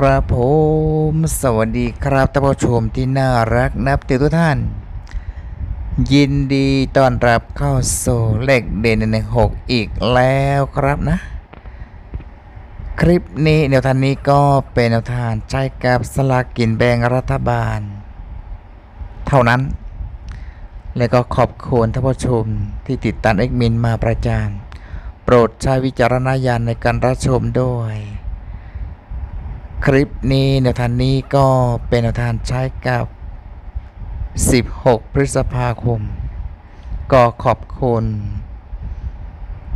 ครับผม สวัสดีครับท่านผู้ชมที่น่ารักนับถือทุกท่าน ยินดีต้อนรับเข้าสู่เลขเด่นในหกอีกแล้วครับนะ คลิปนี้แนวทางนี้ก็เป็นแนวทางใช้กับสลากกินแบ่งรัฐบาล เท่านั้น และก็ขอบคุณท่านผู้ชมที่ติดตามเอ็กมินมาประจานโปรดใช้วิจารณญาณในการรับชมด้วย คลิปนี้แนวทางนี้ก็เป็นแนวทางใช้กับ 16 พฤษภาคม ก็ขอบคุณ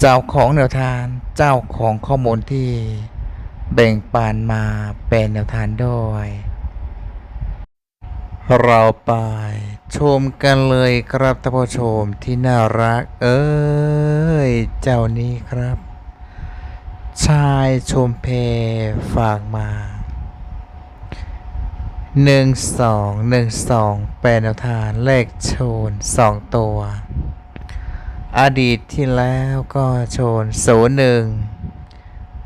เจ้าของแนวทางเจ้าของข้อมูลที่แบ่งปันมาเป็นแนวทางด้วย เราไปชมกันเลยครับท่านผู้ชมที่น่ารัก เอ้ย เจ้านี้ครับชายชมเพฝากมา หนึ่งสองหนึ่งสองเป็นแนวทางเลขโชนสองตัว อดีตที่แล้วก็โชนศูนย์หนึ่ง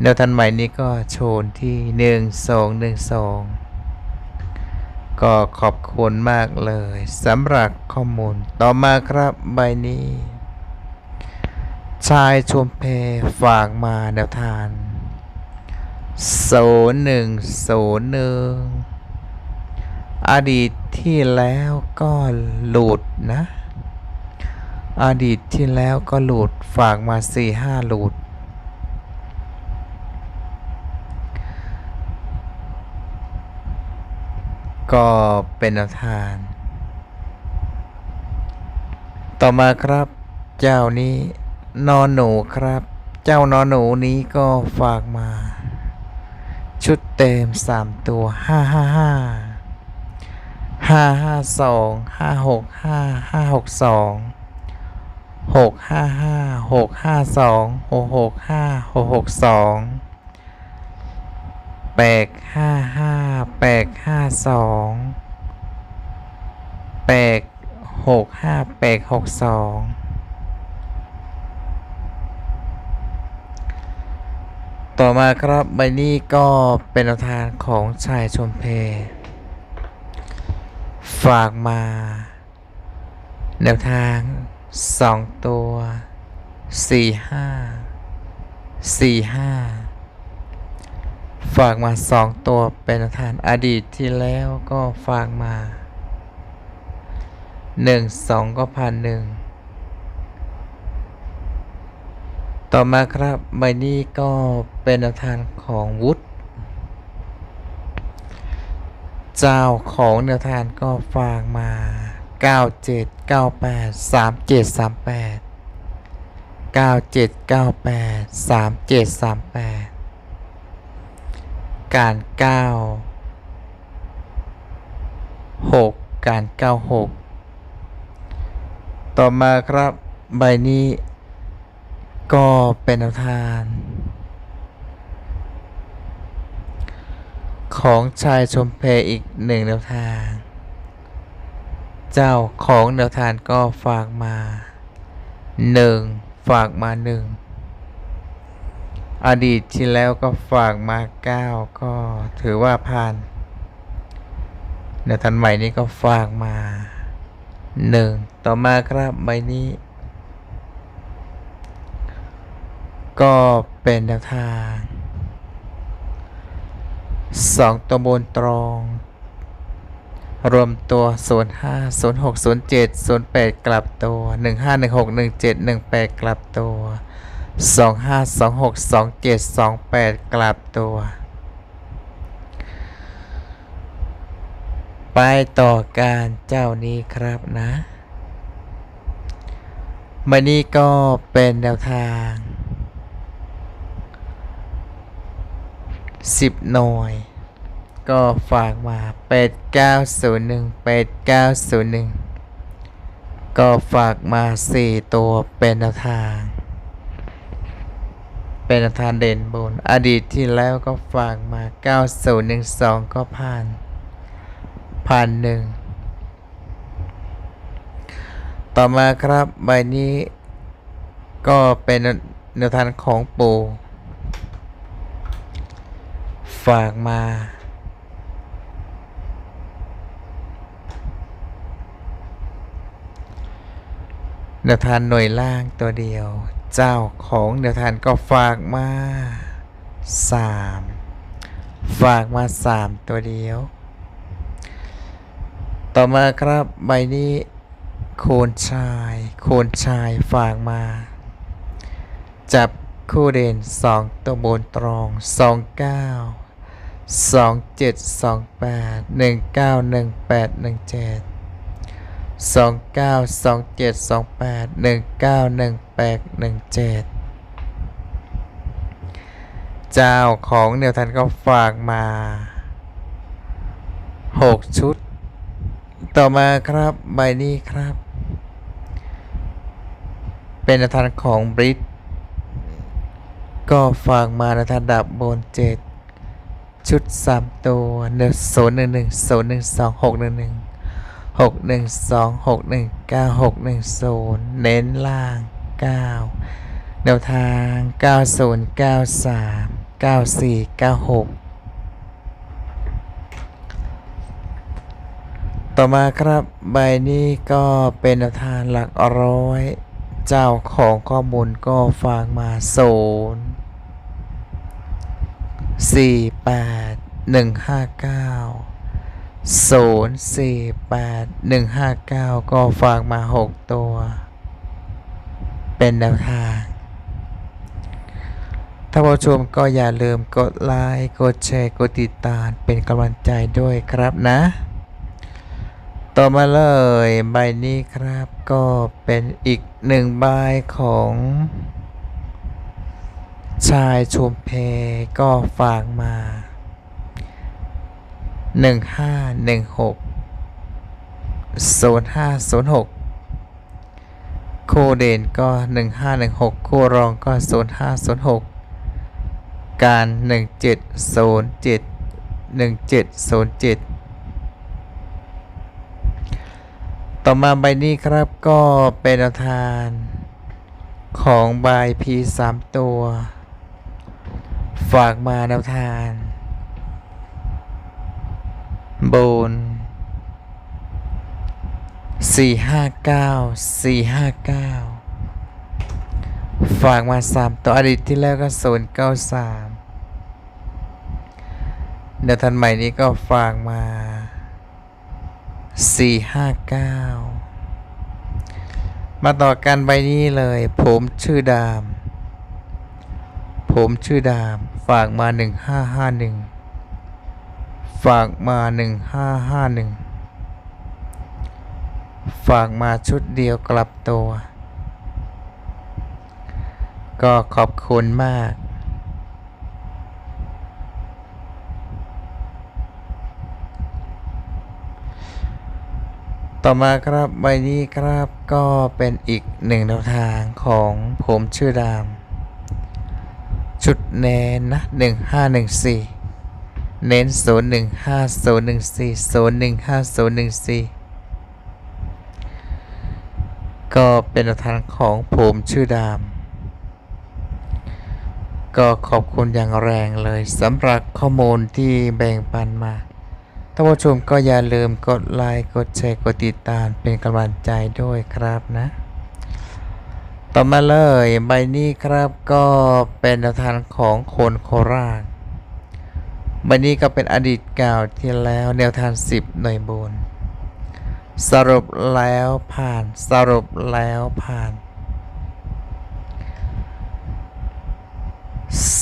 แนวทางใหม่นี้ก็โชนที่หนึ่งสองหนึ่งสองก็ขอบคุณมากเลยสำหรับข้อมูลต่อมาครับใบนี้ ชายชมเพฝากมาแนวทางศูนย์หนึ่งศูนย์หนึ่ง อดีตที่แล้วก็หลุดนะ อดีตที่แล้วก็หลุดฝากมาสี่ห้าหลุดก็เป็นแนวทางต่อมาครับ เจ้านี้นอนหนูครับ เจ้านอนหนูนี้ก็ฝากมา ชุดเต็มสามตัวห้าห้าห้า ห้าห้าสองห้าหกห้าห้าหกสองหกห้าห้าหกห้าสองหกหกห้าหกหกสองแปดห้าห้าแปดห้าสองแปดหกห้าแปดหกสองต่อมาครับใบนี้ก็เป็นแนวทางของชายชมเพ ฝากมา แนวทางสองตัวสี่ห้าสี่ห้าฝากมาสองตัวเป็นทางอดีตที่แล้วก็ฝากมาหนึ่งสองก็พันหนึ่งต่อมาครับใบนี้ก็เป็นทางของวุฒิ เจ้าของแนวทางก็ฝากมา 97 98 37 38 97 98 37 38 การ 9 6 การ 96 ต่อมาครับใบนี้ก็เป็นแนวทาง ของชายชมเพอีกหนึ่งแนวทาง เจ้าของแนวทางก็ฝากมาหนึ่งฝากมาหนึ่งอดีตที่แล้วก็ฝากมาเก้าก็ถือว่าผ่านแนวทางใหม่นี้ก็ฝากมาหนึ่งต่อมาครับใบนี้ ก็เป็นแนวทาง สองตัวบนตรงรวมตัว 0 5 0 6 0 7 0 8 กลับตัว 1 5 1 6 1 7 1 8 กลับตัว 2 5 2 6 2 7 2 8 กลับตัว ไปต่อการเจ้านี้ครับนะมันนี้ก็เป็นแนวทาง สิบหน่วย ก็ฝากมา 8 9 0 1 8 9 0 1 ก็ฝากมา 4 ตัวเป็นแนวทาง เป็นแนวทางเด่นบน อดีตที่แล้วก็ฝากมา 9 0 1 2 ก็ผ่านผ่านหนึ่งต่อมาครับใบนี้ก็เป็นแนวทางของปู่ ฝากมาแนวทานหน่วยล่างตัวเดียว เจ้าของแนวทานก็ฝากมาสามฝากมาสามตัวเดียว ต่อมาครับใบนี้โคนชาย โคนชายฝากมา จับคู่เด่นสองตัวบนตรองสองเก้า สองเจ็ดสองแปดหนึ่งเก้าหนึ่งแปดหนึ่งเจ็ดสองเก้าสองเจ็ดสองแปดหนึ่งเก้าหนึ่งแปดหนึ่งเจ็ดเจ้าของเดียวทันก็ฝากมาหกชุด ต่อมาครับใบนี้ครับ เป็นนทางของบริตก็ฝากมาในระดับบนเจ็ด ชุดสามตัวหนึ่งศูนย์หนึ่งหนึ่งศูนย์หนึ่งสองหกหนึ่งหนึ่งหกหนึ่งสองหกหนึ่งเก้าหกหนึ่งศูนย์เน้นล่างเก้าแนวทางเก้าศูนย์เก้าสามเก้าสี่เก้าหกต่อมาครับใบนี้ก็เป็นแนวทางหลักร้อย เจ้าของข้อมูลก็ฝากมาศูนย์ สี่แปดหนึ่งห้าเก้าศูนย์สี่แปดหนึ่งห้าเก้าก็ฝากมาหกตัว เป็นแนวทางถ้าผู้ชมก็อย่าลืมกดไลค์กดแชร์กดติดตามเป็นกำลังใจด้วยครับนะ ต่อมาเลยใบนี้ครับก็เป็นอีกหนึ่งใบของ ชายชุมเพก็ฝากมาหนึ่งห้าหนึ่งหกศูนย์ห้าศูนย์หกคู่เด่นก็หนึ่งห้าหนึ่งหกคู่รองก็ศูนย์ห้าศูนย์หกการหนึ่งเจ็ดศูนย์เจ็ดหนึ่งเจ็ดศูนย์เจ็ดต่อมาใบนี้ครับก็เป็นแนวทาน ของใบพีสามตัว ฝากมาแนวทานบนสี่ห้าเก้าสี่ห้าเก้าฝากมาสามตัวอดีตที่แล้วก็ศูนย์เก้าสามแนวทานใหม่นี้ก็ฝากมาสี่ห้าเก้ามาต่อกันใบนี้เลย ผมชื่อดาม ผมชื่อดาม ฝากมาหนึ่งห้าห้าหนึ่งฝากมาหนึ่งห้าห้าหนึ่งฝากมาชุดเดียวกลับตัว ก็ขอบคุณมาก ต่อมาครับใบนี้ครับก็เป็นอีกหนึ่งแนวทางของผมชื่อดาม ชุดเน้นนะหนึ่งห้าหนึ่งสี่เน้นศูนย์หนึ่งห้าศูนย์หนึ่งสี่ศูนย์หนึ่งห้าศูนย์หนึ่งสี่ก็เป็นทางของผมชื่อดาม ก็ขอบคุณอย่างแรงเลยสำหรับข้อมูลที่แบ่งปันมาท่านผู้ชมก็อย่าลืมกดไลค์ กดแชร์ กดติดตามเป็นกำลังใจด้วยครับนะ ต่อมาเลยใบนี้ครับก็เป็นแนวทางของคนโคราชใบนี้ก็เป็นอดีตเก่าที่แล้วแนวทาง10 หน่วยบนสรุปแล้วผ่านสรุปแล้วผ่าน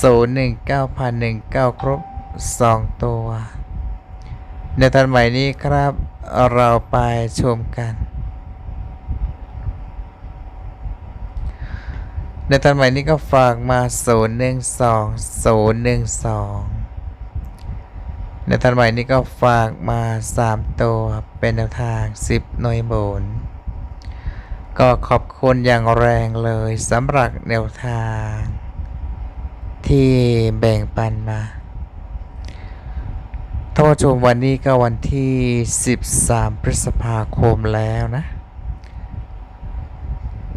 ศูนย์หนึ่งเก้าพันหนึ่งเก้าครบสองตัว ในทันใหม่นี้ครับเราไปชมกัน ในทันใหม่นี้ก็ฝากมาศูนย์หนึ่งสองศูนย์หนึ่งสองในทันใหม่นี้ก็ฝากมาสามตัวเป็นแนวทางสิบหน่วยบน ก็ขอบคุณอย่างแรงเลยสำหรับแนวทาง ที่แบ่งปันมาท่านผู้ชมวันนี้ก็วันที่ 13 พฤษภาคมแล้วนะ